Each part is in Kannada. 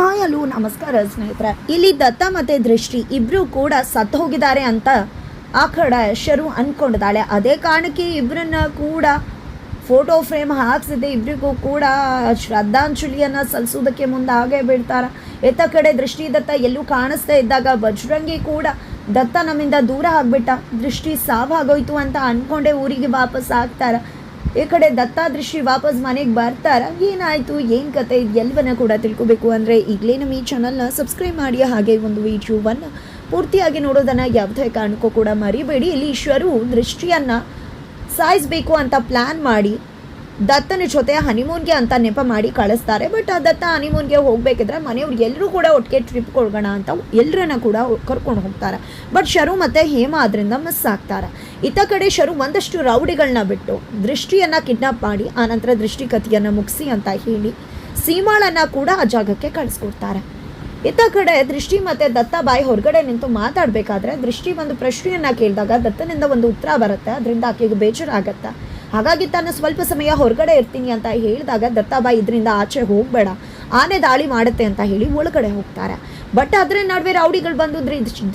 ಹಾಯ್ ಅಲೋ ನಮಸ್ಕಾರ ಸ್ನೇಹಿತರೆ. ಇಲ್ಲಿ ದತ್ತ ಮತ್ತೆ ದೃಷ್ಟಿ ಇಬ್ರು ಕೂಡ ಸತ್ತು ಹೋಗಿದ್ದಾರೆ ಅಂತ ಆ ಕಡೆ ಶರು ಅಂದ್ಕೊಂಡಿದ್ದಾಳೆ ಅದೇ ಕಾರಣಕ್ಕೆ ಇಬ್ಬರನ್ನ ಕೂಡ ಫೋಟೋ ಫ್ರೇಮ್ ಹಾಕ್ಸಿದೆ ಇಬ್ಬರಿಗೂ ಕೂಡ ಶ್ರದ್ಧಾಂಜಲಿಯನ್ನು ಸಲ್ಲಿಸೋದಕ್ಕೆ ಮುಂದೆ ಹಾಗೆ ಬಿಡ್ತಾರೆ ಎತ್ತ ಕಡೆ ದೃಷ್ಟಿ ದತ್ತ ಎಲ್ಲೂ ಕಾಣಿಸ್ತಾ ಇದ್ದಾಗ ಬಜರಂಗಿ ಕೂಡ ದತ್ತ ನಮ್ಮಿಂದ ದೂರ ಆಗ್ಬಿಟ್ಟ. ದೃಷ್ಟಿ ಸಾವಾಗೋಯ್ತು ಅಂತ ಅನ್ಕೊಂಡೆ ಊರಿಗೆ ವಾಪಸ್ ಆಗ್ತಾರೆ. ಈ ಕಡೆ ದತ್ತಾದೃಶಿ ವಾಪಸ್ ಮನೆಗೆ ಬರ್ತಾರ. ಏನಾಯ್ತು? ಏನು ಕತೆ? ಎಲ್ಲವನ್ನ ಕೂಡ ತಿಳ್ಕೊಬೇಕು ಅಂದರೆ ಈಗಲೇ ನಮ್ಮ ಈ ಚಾನಲ್ನ ಸಬ್ಸ್ಕ್ರೈಬ್ ಮಾಡಿ. ಹಾಗೆ ಒಂದು ವಿಡಿಯೋವನ್ನು ಪೂರ್ತಿಯಾಗಿ ನೋಡೋದನ್ನು ಯಾವುದೇ ಕಾರಣಕ್ಕೂ ಕೂಡ ಮರಿಬೇಡಿ. ಇಲ್ಲಿ ಈಶ್ವರು ದೃಷ್ಟಿಯನ್ನು ಸಾಯಿಸ್ಬೇಕು ಅಂತ ಪ್ಲ್ಯಾನ್ ಮಾಡಿ. ದತ್ತನ ಜೊತೆ ಹನಿಮೂನ್ಗೆ ಅಂತ ನೆಪ ಮಾಡಿ ಕಳಿಸ್ತಾರೆ. ಬಟ್ ಆ ದತ್ತ ಹನಿಮೂನ್ಗೆ ಹೋಗಬೇಕಿದ್ರೆ ಮನೆಯವ್ರು ಎಲ್ಲರೂ ಕೂಡ ಒಟ್ಟಿಗೆ ಟ್ರಿಪ್ ಕೊಡೋಣ ಅಂತ ಎಲ್ಲರನ್ನ ಕೂಡ ಕರ್ಕೊಂಡು ಹೋಗ್ತಾರೆ. ಬಟ್ ಶರು ಮತ್ತು ಹೇಮ ಅದರಿಂದ ಮಿಸ್ ಆಗ್ತಾರೆ. ಇತ್ತ ಕಡೆ ಶರು ಒಂದಷ್ಟು ರೌಡಿಗಳನ್ನ ಬಿಟ್ಟು ದೃಷ್ಟಿಯನ್ನು ಕಿಡ್ನಾಪ್ ಮಾಡಿ ಆನಂತರ ದೃಷ್ಟಿ ಕಥೆಯನ್ನು ಮುಗಿಸಿ ಅಂತ ಹೇಳಿ ಸೀಮಾಳನ್ನು ಕೂಡ ಆ ಜಾಗಕ್ಕೆ ಕಳಿಸ್ಕೊಡ್ತಾರೆ. ಇತ್ತ ಕಡೆ ದೃಷ್ಟಿ ಮತ್ತು ದತ್ತ ಬಾಯಿ ಹೊರಗಡೆ ನಿಂತು ಮಾತಾಡಬೇಕಾದ್ರೆ ದೃಷ್ಟಿ ಒಂದು ಪ್ರಶ್ನೆಯನ್ನು ಕೇಳಿದಾಗ ದತ್ತನಿಂದ ಒಂದು ಉತ್ತರ ಬರುತ್ತೆ. ಅದರಿಂದ ಆಕೆಗೆ ಬೇಜಾರಾಗತ್ತೆ. ಹಾಗಾಗಿ ತಾನು ಸ್ವಲ್ಪ ಸಮಯ ಹೊರಗಡೆ ಇರ್ತೀನಿ ಅಂತ ಹೇಳಿದಾಗ ದತ್ತಾಬಾಯಿ ಇದರಿಂದ ಆಚೆ ಹೋಗಬೇಡ. ಆನೆ ದಾಳಿ ಮಾಡುತ್ತೆ ಅಂತ ಹೇಳಿ ಒಳಗಡೆ ಹೋಗ್ತಾರೆ. ಬಟ್ ಅದರ ನಡುವೆ ರೌಡಿಗಳು ಬಂದು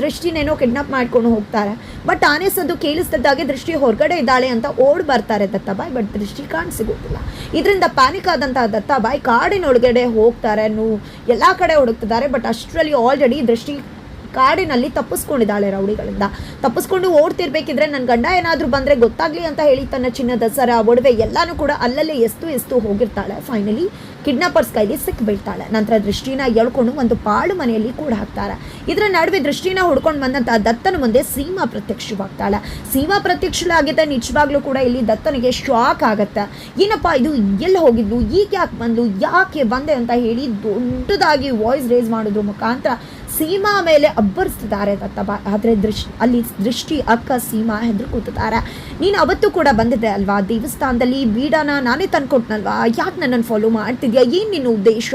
ದೃಷ್ಟಿನೇನೋ ಕಿಡ್ನಾಪ್ ಮಾಡ್ಕೊಂಡು ಹೋಗ್ತಾರೆ. ಬಟ್ ಆನೆ ಸದ್ದು ಕೇಳಿಸ್ತಿದ್ದಾಗೆ ದೃಷ್ಟಿ ಹೊರಗಡೆ ಇದ್ದಾಳೆ ಅಂತ ಓಡ್ ಬರ್ತಾರೆ ದತ್ತಾಬಾಯಿ, ಬಟ್ ದೃಷ್ಟಿ ಕಾಣಿಸಿಗೋದಿಲ್ಲ ಇದರಿಂದ ಪ್ಯಾನಿಕ್ ಆದಂತಹ ದತ್ತಾಬಾಯಿ ಕಾಡಿನೊಳಗಡೆ ಹೋಗ್ತಾರೆ. ನು ಎಲ್ಲ ಕಡೆ ಹುಡುಕ್ತಿದ್ದಾರೆ, ಬಟ್ ಅಷ್ಟರಲ್ಲಿ ಆಲ್ರೆಡಿ ದೃಷ್ಟಿ ಕಾಡಿನಲ್ಲಿ ತಪ್ಪಿಸ್ಕೊಂಡಿದ್ದಾಳೆ ರೌಡಿಗಳಿಂದ. ತಪ್ಪಿಸ್ಕೊಂಡು ಓಡ್ತಿರ್ಬೇಕಿದ್ರೆ ನನ್ನ ಗಂಡ ಏನಾದರೂ ಬಂದರೆ ಗೊತ್ತಾಗ್ಲಿ ಅಂತ ಹೇಳಿ ತನ್ನ ಚಿನ್ನದ ಸರ, ಒಡವೆ ಎಲ್ಲನೂ ಕೂಡ ಅಲ್ಲಲ್ಲೇ ಎಸ್ತು ಎಸ್ತು ಹೋಗಿರ್ತಾಳೆ. ಫೈನಲಿ ಕಿಡ್ನಾಪರ್ಸ್ ಕೈಗೆ ಸಿಕ್ಬಿಡ್ತಾಳೆ ನಂತರ ದೃಷ್ಟಿನ ಎಳ್ಕೊಂಡು ಒಂದು ಪಾಳು ಮನೆಯಲ್ಲಿ ಕೂಡ ಹಾಕ್ತಾರೆ. ಇದರ ನಡುವೆ ದೃಷ್ಟಿನ ಹುಡ್ಕೊಂಡು ಬಂದಂತಹ ದತ್ತನ ಮುಂದೆ ಸೀಮಾ ಪ್ರತ್ಯಕ್ಷವಾಗ್ತಾಳೆ. ಸೀಮಾ ಪ್ರತ್ಯಕ್ಷಳಾಗಿದ್ದ ನಿಜವಾಗ್ಲೂ ಕೂಡ ಇಲ್ಲಿ ದತ್ತನಿಗೆ ಶಾಕ್ ಆಗತ್ತೆ. ಏನಪ್ಪ ಇದು? ಎಲ್ಲಿ ಹೋಗಿದ್ಲು ಈಗ ಯಾಕೆ ಬಂದು? ಯಾಕೆ ಬಂದೆ ಅಂತ ಹೇಳಿ ದೊಡ್ಡದಾಗಿ ವಾಯ್ಸ್ ರೇಸ್ ಮಾಡೋದ್ರ ಮುಖಾಂತರ ಸೀಮಾ ಮೇಲೆ ಅಬ್ಬರಿಸ್ತಿದ್ದಾರೆ ದತ್ತಬ ಆದರೆ ದೃಷ್ಟಿ ಅಲ್ಲಿ ದೃಷ್ಟಿ ಅಕ್ಕ ಸೀಮಾ ಹೆದ್ರು ಕೂತಿದ್ದಾರೆ. ನೀನು ಅವತ್ತು ಕೂಡ ಬಂದಿದ್ದೆ ಅಲ್ವಾ? ದೇವಸ್ಥಾನದಲ್ಲಿ ಬೀಡಾನ ನಾನೇ ತಂದ್ಕೊಟ್ನಲ್ವಾ? ಯಾಕೆ ನನ್ನನ್ನು ಫಾಲೋ ಮಾಡ್ತಿದ್ಯಾ? ಏನು ನಿನ್ನ ಉದ್ದೇಶ?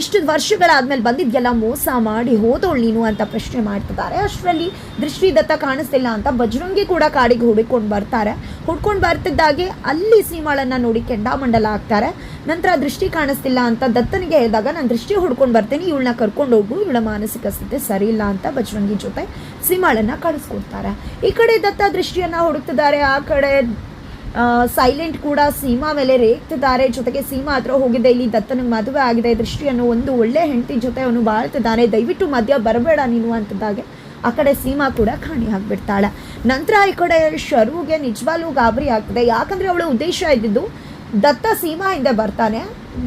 ಇಷ್ಟು ವರ್ಷಗಳಾದ್ಮೇಲೆ ಬಂದಿದ್ಯಲ್ಲ, ಮೋಸ ಮಾಡಿ ಹೋದವಳು ನೀನು ಅಂತ ಪ್ರಶ್ನೆ ಮಾಡ್ತಿದ್ದಾರೆ. ಅಷ್ಟರಲ್ಲಿ ದೃಷ್ಟಿ ದತ್ತ ಕಾಣಿಸ್ತಿಲ್ಲ ಅಂತ ಬಜರಂಗಿ ಕೂಡ ಕಾಡಿಗೆ ಹುಡುಕೊಂಡು ಬರ್ತಾರೆ. ಹುಡ್ಕೊಂಡು ಬರ್ತಿದ್ದಾಗೆ ಅಲ್ಲಿ ಸೀಮಾಳನ್ನ ನೋಡಿ ಕೆಂಡಾಮಂಡಲ ಆಗ್ತಾರೆ ನಂತರ ದೃಷ್ಟಿ ಕಾಣಿಸ್ತಿಲ್ಲ ಅಂತ ದತ್ತನಿಗೆ ಹೇಳಿದಾಗ, ನಾನು ದೃಷ್ಟಿ ಹುಡ್ಕೊಂಡು ಬರ್ತೀನಿ, ಇವಳನ್ನ ಕರ್ಕೊಂಡು ಹೋಗು, ಇವಳ ಮಾನಸಿಕ ಸ್ಥಿತಿ ಸರಿ ಇಲ್ಲ ಅಂತ ಬಜರಂಗಿ ಜೊತೆ ಸೀಮಾಳನ್ನ ಕಳಿಸ್ಕೊಡ್ತಾರೆ. ಈ ಕಡೆ ದತ್ತ ದೃಷ್ಟಿಯನ್ನ ಹುಡುಕ್ತಿದ್ದಾರೆ, ಆ ಕಡೆ ಸೈಲೆಂಟ್ ಕೂಡ ಸೀಮಾ ಮೇಲೆ ರೇಗ್ತಿದ್ದಾರೆ. ಜೊತೆಗೆ ಸೀಮಾ ಹತ್ರ ಹೋಗಿದೆ. ಇಲ್ಲಿ ದತ್ತನಿಗೆ ಮದುವೆ ಆಗಿದೆ. ದೃಷ್ಟಿಯನ್ನು ಒಂದು ಒಳ್ಳೆ ಹೆಂಡತಿ ಜೊತೆ ಅವನು ಬಾಳ್ತಿದ್ದಾನೆ. ದಯವಿಟ್ಟು ಮಧ್ಯ ಬರಬೇಡ ನೀನು ಅಂತದಾಗೆ ಆ ಕಡೆ ಸೀಮಾ ಕೂಡ ಕಾಣಿ ಆಗಿಬಿಡ್ತಾಳೆ. ನಂತರ ಈ ಕಡೆ ಶರುಗೆ ನಿಜವಾಗ್ಲೂ ಗಾಬರಿ ಆಗ್ತದೆ. ಯಾಕಂದ್ರೆ ಅವಳ ಉದ್ದೇಶ ಇದ್ದಿದ್ದು ದತ್ತ ಸೀಮಾ ಹಿಂದೆ ಬರ್ತಾನೆ.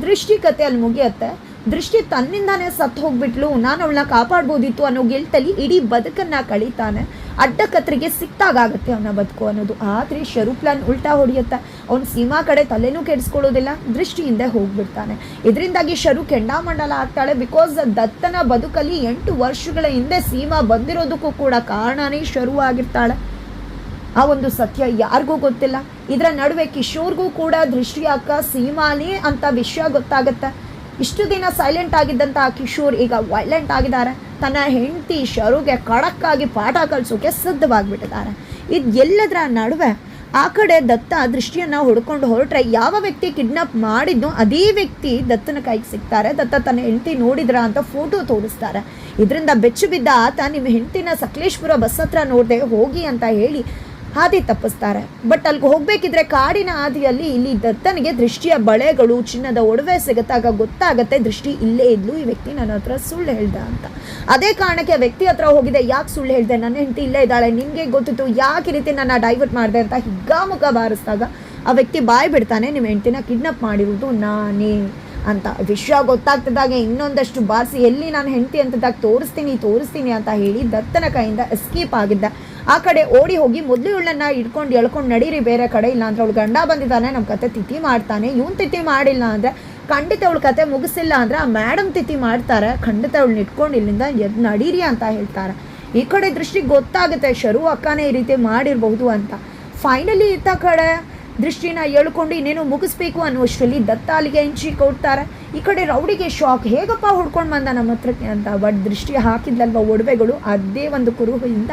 ದೃಷ್ಟಿ ಕತೆ ಅಲ್ಲಿ ಮುಗಿಯತ್ತೆ. ದೃಷ್ಟಿ ತನ್ನಿಂದಾನೇ ಸತ್ತು ಹೋಗ್ಬಿಟ್ಲು. ನಾನು ಅವಳನ್ನ ಕಾಪಾಡ್ಬೋದಿತ್ತು ಅನ್ನೋ ಗಿಲ್ಟಲ್ಲಿ ಇಡೀ ಬದುಕನ್ನ ಕಳೀತಾನೆ. ಅಡ್ಡ ಕತ್ರಿಗೆ ಸಿಕ್ತಾಗತ್ತೆ ಅವನ ಬದುಕು ಅನ್ನೋದು. ಆದರೆ ಶರು ಪ್ಲಾನ್ ಉಲ್ಟಾ ಹೊಡೆಯುತ್ತೆ, ಅವ್ನ ಸೀಮಾ ಕಡೆ ತಲೆನೂ ಕೆಡಿಸ್ಕೊಳ್ಳೋದಿಲ್ಲ, ದೃಷ್ಟಿಯಿಂದ ಹೋಗ್ಬಿಡ್ತಾನೆ. ಇದರಿಂದಾಗಿ ಶರು ಕೆಂಡಾಮಂಡಲ ಆಗ್ತಾಳೆ. ಬಿಕಾಸ್ ದತ್ತನ ಬದುಕಲ್ಲಿ ಎಂಟು ವರ್ಷಗಳ ಹಿಂದೆ ಸೀಮಾ ಬಂದಿರೋದಕ್ಕೂ ಕೂಡ ಕಾರಣನೇ ಶರು ಆಗಿರ್ತಾಳೆ. ಆ ಒಂದು ಸತ್ಯ ಯಾರಿಗೂ ಗೊತ್ತಿಲ್ಲ. ಇದರ ನಡುವೆ ಕಿಶೋರ್ಗೂ ಕೂಡ ದೃಷ್ಟಿ ಅಕ್ಕ ಸೀಮಾನೇ ಅಂತ ವಿಷಯ ಗೊತ್ತಾಗತ್ತೆ. ಇಷ್ಟು ದಿನ ಸೈಲೆಂಟ್ ಆಗಿದ್ದಂಥ ಕಿಶೋರ್ ಈಗ ವೈಲೆಂಟ್ ಆಗಿದ್ದಾರೆ. ತನ್ನ ಹೆಂಡತಿ ಶರುಗೆ ಖಡಕ್ಕಾಗಿ ಪಾಠ ಕಲಿಸೋಕೆ ಸಿದ್ಧವಾಗಿಬಿಟ್ಟಿದ್ದಾರೆ. ಇದು ಎಲ್ಲದರ ನಡುವೆ ಆ ಕಡೆ ದತ್ತ ದೃಷ್ಟಿಯನ್ನು ಹುಡ್ಕೊಂಡು ಹೊರಟ್ರೆ ಯಾವ ವ್ಯಕ್ತಿ ಕಿಡ್ನಾಪ್ ಮಾಡಿದ್ನೋ ಅದೇ ವ್ಯಕ್ತಿ ದತ್ತನ ಕೈಗೆ ಸಿಗ್ತಾರೆ. ದತ್ತ ತನ್ನ ಹೆಂಡತಿ ನೋಡಿದ್ರ ಅಂತ ಫೋಟೋ ತೋರಿಸ್ತಾರೆ. ಇದರಿಂದ ಬೆಚ್ಚು ಬಿದ್ದ ಆತ ನಿಮ್ಮ ಹೆಂಡತಿನ ಸಕಲೇಶ್ಪುರ ಬಸ್ ಹತ್ರ ನೋಡದೆ ಹೋಗಿ ಅಂತ ಹೇಳಿ ಹಾದಿ ತಪ್ಪಿಸ್ತಾರೆ. ಬಟ್ ಅಲ್ಲಿಗೆ ಹೋಗಬೇಕಿದ್ರೆ ಕಾಡಿನ ಹಾದಿಯಲ್ಲಿ ಇಲ್ಲಿ ದತ್ತನಿಗೆ ದೃಷ್ಟಿಯ ಬಳೆಗಳು, ಚಿನ್ನದ ಒಡವೆ ಸಿಗುತ್ತಾಗ ಗೊತ್ತಾಗತ್ತೆ. ದೃಷ್ಟಿ ಇಲ್ಲೇ ಇದ್ಲು. ಈ ವ್ಯಕ್ತಿ ನನ್ನ ಹತ್ರ ಸುಳ್ಳು ಹೇಳ್ದ ಅಂತ. ಅದೇ ಕಾರಣಕ್ಕೆ ಆ ವ್ಯಕ್ತಿ ಹತ್ರ ಹೋಗಿದೆ. ಯಾಕೆ ಸುಳ್ಳು ಹೇಳ್ದೆ? ನನ್ನ ಹೆಂಡತಿ ಇಲ್ಲೇ ಇದ್ದಾಳೆ. ನಿಮಗೆ ಗೊತ್ತಿತ್ತು. ಯಾಕೆ ರೀತಿ ನನ್ನ ಡೈವರ್ಟ್ ಮಾಡಿದೆ ಅಂತ ಹಿಗ್ಗಾಮುಖ ಬಾರಿಸಿದಾಗ ಆ ವ್ಯಕ್ತಿ ಬಾಯ್ ಬಿಡ್ತಾನೆ. ನಿಮ್ಮ ಹೆಂಡತಿನ ಕಿಡ್ನಪ್ ಮಾಡಿರುವುದು ನಾನೇ. ಅಂತ. ವಿಷಯ ಗೊತ್ತಾಗ್ತಿದ್ದಾಗ ಇನ್ನೊಂದಷ್ಟು ಬಾರಿಸಿ ಎಲ್ಲಿ ನಾನು ಹೆಂಡತಿ ಅಂತದಾಗ ತೋರಿಸ್ತೀನಿ ತೋರಿಸ್ತೀನಿ ಅಂತ ಹೇಳಿ ದತ್ತನ ಕೈಯಿಂದ ಎಸ್ಕೇಪ್ ಆಗಿದ್ದ. ಆ ಕಡೆ ಓಡಿ ಹೋಗಿ ಮೊದಲು ಇವಳನ್ನ ಹಿಡ್ಕೊಂಡು ಎಳ್ಕೊಂಡು ನಡೀರಿ, ಬೇರೆ ಕಡೆ ಇಲ್ಲ ಅಂದ್ರೆ ಅವಳು ಗಂಡ ಬಂದಿದ್ದಾನೆ ನಮ್ಮ ಕತೆ ತಿಥಿ ಮಾಡ್ತಾನೆ, ಇವನ್ ತಿಥಿ ಮಾಡಿಲ್ಲ ಅಂದರೆ ಖಂಡಿತ ಅವಳು ಕತೆ ಮುಗಿಸಿಲ್ಲ ಅಂದ್ರೆ ಆ ಮೇಡಮ್ ತಿಥಿ ಮಾಡ್ತಾರೆ, ಖಂಡಿತ ಅವಳನ್ನ ಇಟ್ಕೊಂಡು ಇಲ್ಲಿಂದ ಎದ್ ನಡೀರಿ ಅಂತ ಹೇಳ್ತಾರೆ. ಈ ಕಡೆ ದೃಷ್ಟಿಗೆ ಗೊತ್ತಾಗುತ್ತೆ, ಶರು ಅಕ್ಕನೇ ಈ ರೀತಿ ಮಾಡಿರಬಹುದು ಅಂತ. ಫೈನಲಿ ಇತ್ತ ಕಡೆ ದೃಷ್ಟಿನ ಹೇಳ್ಕೊಂಡು ಇನ್ನೇನು ಮುಗಿಸ್ಬೇಕು ಅನ್ನುವಷ್ಟರಲ್ಲಿ ದತ್ತ ಅಲ್ಲಿಗೆ ಹೆಂಚಿ ಕೊಡ್ತಾರೆ. ಈ ಕಡೆ ರೌಡಿಗೆ ಶಾಕ್. ಹೇಗಪ್ಪ ಹುಡ್ಕೊಂಡು ಬಂದ ನಮ್ಮ ಹತ್ರಕ್ಕೆ ಅಂತ ಬಟ್ ದೃಷ್ಟಿ ಹಾಕಿದ್ಲಲ್ವ ಒಡವೆಗಳು? ಅದೇ ಒಂದು ಕುರುಹಿಂದ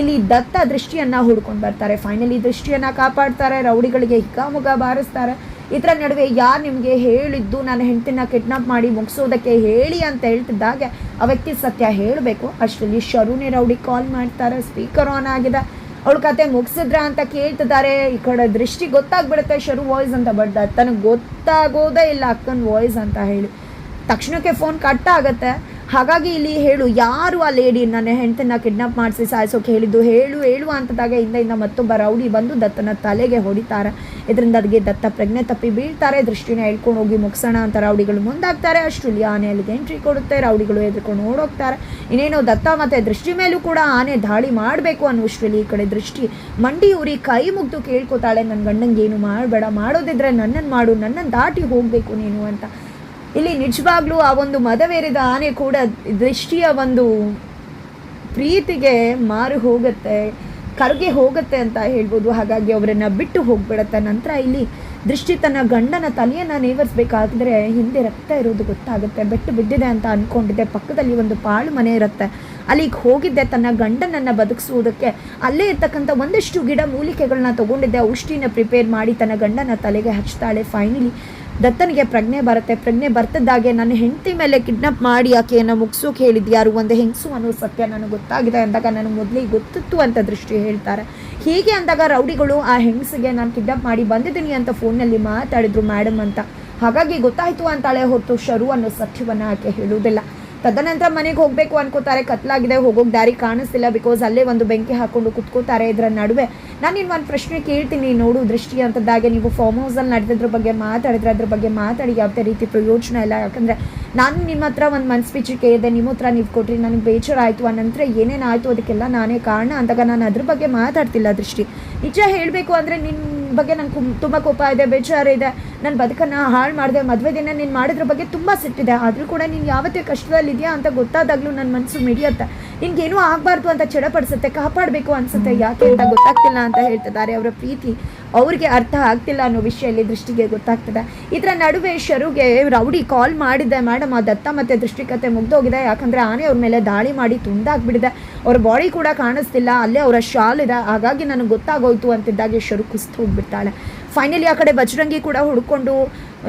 ಇಲ್ಲಿ ದತ್ತ ದೃಷ್ಟಿಯನ್ನು ಹುಡ್ಕೊಂಡು ಬರ್ತಾರೆ. ಫೈನಲಿ ದೃಷ್ಟಿಯನ್ನು ಕಾಪಾಡ್ತಾರೆ, ರೌಡಿಗಳಿಗೆ ಹಿಕ್ಕಾಮುಗ ಬಾರಿಸ್ತಾರೆ. ಇದರ ನಡುವೆ ಯಾರು ನಿಮಗೆ ಹೇಳಿದ್ದು? ನನ್ನ ಹೆಂಡತಿನ ಕಿಡ್ನಾಪ್ ಮಾಡಿ ಮುಗಿಸೋದಕ್ಕೆ ಹೇಳಿ ಅಂತ ಹೇಳ್ತಿದ್ದಾಗೆ ಆ ವ್ಯಕ್ತಿ ಸತ್ಯ ಹೇಳಬೇಕು. ಅಷ್ಟರಲ್ಲಿ ಶರುನೇ ರೌಡಿ ಕಾಲ್ ಮಾಡ್ತಾರೆ. ಸ್ಪೀಕರ್ ಆನ್ ಆಗಿದೆ. ಅವಳ ಕತೆ ಮುಗಿಸಿದ್ರ ಅಂತ ಕೇಳ್ತಿದ್ದಾರೆ. ಈ ಕಡೆ ದೃಷ್ಟಿ ಗೊತ್ತಾಗ್ಬಿಡುತ್ತೆ ಶರು ವಾಯ್ಸ್ ಅಂತ ಬಟ್ ತನಗೆ ಗೊತ್ತಾಗೋದೇ ಇಲ್ಲ ಅಕ್ಕನ ವಾಯ್ಸ್ ಅಂತ ಹೇಳಿ. ತಕ್ಷಣಕ್ಕೆ ಫೋನ್ ಕಟ್ ಆಗುತ್ತೆ. ಹಾಗಾಗಿ ಇಲ್ಲಿ ಹೇಳು, ಯಾರು ಆ ಲೇಡಿ ನನ್ನ ಹೆಂಡತಿನ ಕಿಡ್ನಾಪ್ ಮಾಡಿಸಿ ಸಾಯಿಸೋಕೆ ಹೇಳಿದ್ದು? ಹೇಳು ಹೇಳು ಅಂತದಾಗ ಹಿಂದೆಯಿಂದ ಮತ್ತೊಬ್ಬ ರೌಡಿ ಬಂದು ದತ್ತನ ತಲೆಗೆ ಹೊಡಿತಾರೆ. ಇದರಿಂದ ಅದಕ್ಕೆ ದತ್ತ ಪ್ರಜ್ಞೆ ತಪ್ಪಿ ಬೀಳ್ತಾರೆ. ದೃಷ್ಟಿನ ಹೇಳ್ಕೊಂಡು ಹೋಗಿ ಮುಗಿಸೋಣ ಅಂತ ರೌಡಿಗಳು ಮುಂದಾಗ್ತಾರೆ. ಅಷ್ಟರಲ್ಲಿ ಆನೆ ಅಲ್ಲಿಗೆ ಎಂಟ್ರಿ ಕೊಡುತ್ತೆ. ರೌಡಿಗಳು ಎದ್ಕೊಂಡು ಓಡೋಗ್ತಾರೆ. ಇನ್ನೇನು ದತ್ತ ಮತ್ತು ದೃಷ್ಟಿ ಮೇಲೂ ಕೂಡ ಆನೆ ದಾಳಿ ಮಾಡಬೇಕು ಅನ್ನೋಷ್ಟರಲ್ಲಿ ಈ ಕಡೆ ದೃಷ್ಟಿ ಮಂಡಿ ಊರಿ ಕೈ ಮುಗ್ದು ಕೇಳ್ಕೊತಾಳೆ. ನನ್ನ ಗಂಡಂಗೆ ಏನು ಮಾಡಬೇಡ. ಮಾಡೋದಿದ್ರೆ ನನ್ನನ್ನು ಮಾಡು ನನ್ನನ್ನು ದಾಟಿ ಹೋಗಬೇಕು ನೀನು ಅಂತ. ಇಲ್ಲಿ ನಿಜವಾಗ್ಲೂ ಆ ಒಂದು ಮದವೇರಿದ ಆನೆ ಕೂಡ ದೃಷ್ಟಿಯ ಒಂದು ಪ್ರೀತಿಗೆ ಮಾರು ಹೋಗುತ್ತೆ, ಕರ್ಗೆ ಹೋಗುತ್ತೆ ಅಂತ ಹೇಳ್ಬೋದು. ಹಾಗಾಗಿ ಅವರನ್ನು ಬಿಟ್ಟು ಹೋಗ್ಬಿಡತ್ತೆ. ನಂತರ ಇಲ್ಲಿ ದೃಷ್ಟಿ ತನ್ನ ಗಂಡನ ತಲೆಯನ್ನು ನೇವರಿಸ್ಬೇಕಾದ್ರೆ ಹಿಂದೆ ರಕ್ತ ಇರೋದು ಗೊತ್ತಾಗುತ್ತೆ. ಬೆಟ್ಟು ಬಿದ್ದಿದೆ ಅಂತ ಅಂದ್ಕೊಂಡಿದ್ದೆ ಪಕ್ಕದಲ್ಲಿ ಒಂದು ಪಾಳು ಮನೆ ಇರುತ್ತೆ. ಅಲ್ಲಿಗೆ ಹೋಗಿದ್ದೆ. ತನ್ನ ಗಂಡನನ್ನು ಬದುಕಿಸುವುದಕ್ಕೆ ಅಲ್ಲೇ ಇರ್ತಕ್ಕಂಥ ಒಂದಷ್ಟು ಗಿಡ ಮೂಲಿಕೆಗಳನ್ನ ತಗೊಂಡಿದ್ದೆ. ಔಷಧಿನ ಪ್ರಿಪೇರ್ ಮಾಡಿ ತನ್ನ ಗಂಡನ ತಲೆಗೆ ಹಚ್ತಾಳೆ. ಫೈನಲಿ ದತ್ತನಿಗೆ ಪ್ರಜ್ಞೆ ಬರುತ್ತೆ. ಪ್ರಜ್ಞೆ ಬರ್ತಿದ್ದಾಗೆ ನನ್ನ ಹೆಂಡತಿ ಮೇಲೆ ಕಿಡ್ನಾಪ್ ಮಾಡಿ ಆಕೆಯನ್ನು ಮುಗಿಸೋಕೆ ಹೇಳಿದ್ದು ಯಾರು ಒಂದು ಹೆಂಗಸು ಅನ್ನೋ ಸತ್ಯ ನನಗೆ ಗೊತ್ತಾಗಿದೆ ಅಂದಾಗ ನನಗೆ ಮೊದಲಿಗೆ ಗೊತ್ತಿತ್ತು ಅಂತ ದೃಷ್ಟಿ ಹೇಳ್ತಾರೆ. ಹೀಗೆ ಅಂದಾಗ ರೌಡಿಗಳು ಆ ಹೆಂಗಸಿಗೆ ನಾನು ಕಿಡ್ನಾಪ್ ಮಾಡಿ ಬಂದಿದ್ದೀನಿ ಅಂತ ಫೋನಲ್ಲಿ ಮಾತಾಡಿದ್ರು, ಮೇಡಮ್ ಅಂತ. ಹಾಗಾಗಿ ಗೊತ್ತಾಯಿತು ಅಂತಾಳೆ ಹೊತ್ತು ಶರು ಅನ್ನೋ ಸತ್ಯವನ್ನು ಆಕೆ ಹೇಳುವುದಿಲ್ಲ. ತದನಂತರ ಮನೆಗೆ ಹೋಗಬೇಕು ಅನ್ಕೋತಾರೆ. ಕತ್ಲಾಗಿದೆ, ಹೋಗೋಕೆ ದಾರಿ ಕಾಣಿಸ್ತಿಲ್ಲ ಬಿಕಾಸ್ ಅಲ್ಲೇ ಒಂದು ಬೆಂಕಿ ಹಾಕೊಂಡು ಕುತ್ಕೋತಾರೆ ಇದರ ನಡುವೆ. ನಾನು ನಿನ್ನ ಒಂದು ಪ್ರಶ್ನೆ ಕೇಳ್ತೀನಿ, ನೋಡು ದೃಷ್ಟಿ ಅಂತದ್ದಾಗೆ. ನೀವು ಫಾರ್ಮ್ ಹೌಸಲ್ಲಿ ನಡೆದಿದ್ರ ಬಗ್ಗೆ ಮಾತಾಡಿದ್ರೆ ಅದ್ರ ಬಗ್ಗೆ ಮಾತಾಡಿ ಯಾವುದೇ ರೀತಿ ಪ್ರಯೋಜನ ಇಲ್ಲ. ಯಾಕಂದರೆ ನಾನು ನಿಮ್ಮ ಹತ್ರ ಒಂದು ಮನ್ಸ್ಪಿಚ್ಚಿ ಕೇಳಿದೆ, ನಿಮ್ಮ ಹತ್ರ ನೀವು ಕೊಟ್ರಿ, ನನಗೆ ಬೇಜಾರಾಯಿತು, ಆ ಏನೇನು ಆಯಿತು ಅದಕ್ಕೆಲ್ಲ ನಾನೇ ಕಾರಣ ಅಂದಾಗ ನಾನು ಅದ್ರ ಬಗ್ಗೆ ಮಾತಾಡ್ತಿಲ್ಲ ದೃಷ್ಟಿ. ನಿಜ ಹೇಳಬೇಕು ಅಂದರೆ ನಿನ್ನ ಬಗ್ಗೆ ನಂಗೆ ತುಂಬ ಕೋಪ ಇದೆ ಬೇಜಾರಿದೆ ನನ್ನ ಬದುಕನ್ನು ಹಾಳು ಮಾಡಿದೆ, ಮದುವೆ ದಿನ ನೀನು ಮಾಡಿದ್ರ ಬಗ್ಗೆ ತುಂಬ ಸಿಟ್ಟಿದೆ. ಆದರೂ ಕೂಡ ನೀನು ಯಾವತ್ತೇ ಕಷ್ಟದಲ್ಲಿದೆಯಾ ಅಂತ ಗೊತ್ತಾದಾಗಲೂ ನನ್ನ ಮನಸ್ಸು ಮಿಡಿಯುತ್ತೆ. ನಿನಗೇನೂ ಆಗಬಾರ್ದು ಅಂತ ಚಡಪಡಿಸುತ್ತೆ, ಕಾಪಾಡಬೇಕು ಅನ್ಸುತ್ತೆ. ಯಾಕೆ ಅಂತ ಗೊತ್ತಾಗ್ತಿಲ್ಲ ಅಂತ ಹೇಳ್ತಿದ್ದಾರೆ ಅವರ ಪ್ರೀತಿ. ಅವ್ರಿಗೆ ಅರ್ಥ ಆಗ್ತಿಲ್ಲ ಅನ್ನೋ ವಿಷಯದಲ್ಲಿ ದೃಷ್ಟಿಗೆ ಗೊತ್ತಾಗ್ತದೆ. ಇದರ ನಡುವೆ ಶರುಗೆ ರೌಡಿ ಕಾಲ್ ಮಾಡಿದ್ದೆ ಮೇಡಮ್, ಆ ದತ್ತ ಮತ್ತು ದೃಷ್ಟಿಕತೆ ಮುಗ್ದೋಗಿದೆ. ಯಾಕಂದರೆ ಆನೆ ಅವ್ರ ಮೇಲೆ ದಾಳಿ ಮಾಡಿ ತುಂಡಾಗ್ಬಿಡಿದೆ ಅವ್ರ ಬಾಡಿ ಕೂಡ ಕಾಣಿಸ್ತಿಲ್ಲ. ಅಲ್ಲೇ ಅವರ ಶಾಲ್ ಇದೆ. ಹಾಗಾಗಿ ನನಗೆ ಗೊತ್ತಾಗೋಯ್ತು ಅಂತಿದ್ದಾಗೆ ಶರು ಕುಸ್ತು ಹೋಗ್ಬಿಡ್ತಾಳೆ. ಫೈನಲಿ ಆ ಕಡೆ ಬಜರಂಗಿ ಕೂಡ ಹುಡ್ಕೊಂಡು,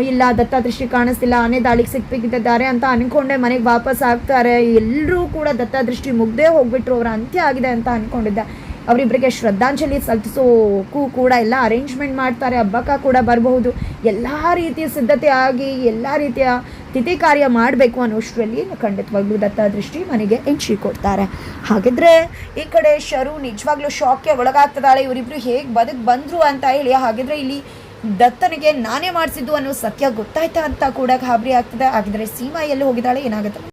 ಇಲ್ಲ ದತ್ತಾದೃಷ್ಟಿ ಕಾಣಿಸ್ತಿಲ್ಲ ಆನೆ ದಾಳಿಗೆ ಸಿಕ್ಬೇಕಿದ್ದಾರೆ ಅಂತ ಅನ್ಕೊಂಡೆ, ಮನೆಗೆ ವಾಪಸ್ ಆಗ್ತಾರೆ. ಎಲ್ಲರೂ ಕೂಡ ದತ್ತಾದೃಷ್ಟಿ ಮುಗ್ದೇ ಹೋಗ್ಬಿಟ್ರು, ಅವರ ಅಂತ್ಯ ಆಗಿದೆ ಅಂತ ಅನ್ಕೊಂಡಿದ್ದೆ. ಅವರಿಬ್ಬರಿಗೆ ಶ್ರದ್ಧಾಂಜಲಿ ಸಲ್ಲಿಸೋಕ್ಕೂ ಕೂಡ ಎಲ್ಲ ಅರೇಂಜ್ಮೆಂಟ್ ಮಾಡ್ತಾರೆ, ಹಬ್ಬಕ್ಕ ಕೂಡ ಬರಬಹುದು. ಎಲ್ಲ ರೀತಿಯ ಸಿದ್ಧತೆ ಆಗಿ, ಎಲ್ಲ ರೀತಿಯ ತಿಥಿ ಕಾರ್ಯ ಮಾಡಬೇಕು ಅನ್ನೋಷ್ಟರಲ್ಲಿ ಖಂಡಿತವಾಗ್ಲೂ ದತ್ತ ದೃಷ್ಟಿ ಮನೆಗೆ ಎಂಟ್ರಿ ಕೊಡ್ತಾರೆ. ಹಾಗಿದ್ರೆ ಈ ಕಡೆ ಶರು ನಿಜವಾಗ್ಲೂ ಶಾಕ್ಗೆ ಒಳಗಾಗ್ತದಾಳೆ ಇವರಿಬ್ರು ಹೇಗೆ ಬದುಕು ಬಂದರು ಅಂತ ಹೇಳಿ, ಹಾಗಿದ್ರೆ ಇಲ್ಲಿ ದತ್ತನಿಗೆ ನಾನೇ ಮಾಡಿಸಿದ್ದು ಅನ್ನೋ ಸತ್ಯ ಗೊತ್ತಾಯ್ತಾ ಅಂತ ಕೂಡ ಗಾಬರಿ ಆಗ್ತದೆ. ಹಾಗಿದ್ರೆ ಸೀಮಾ ಎಲ್ಲಿ ಹೋಗಿದ್ದಾಳೆ ಏನಾಗುತ್ತೆ?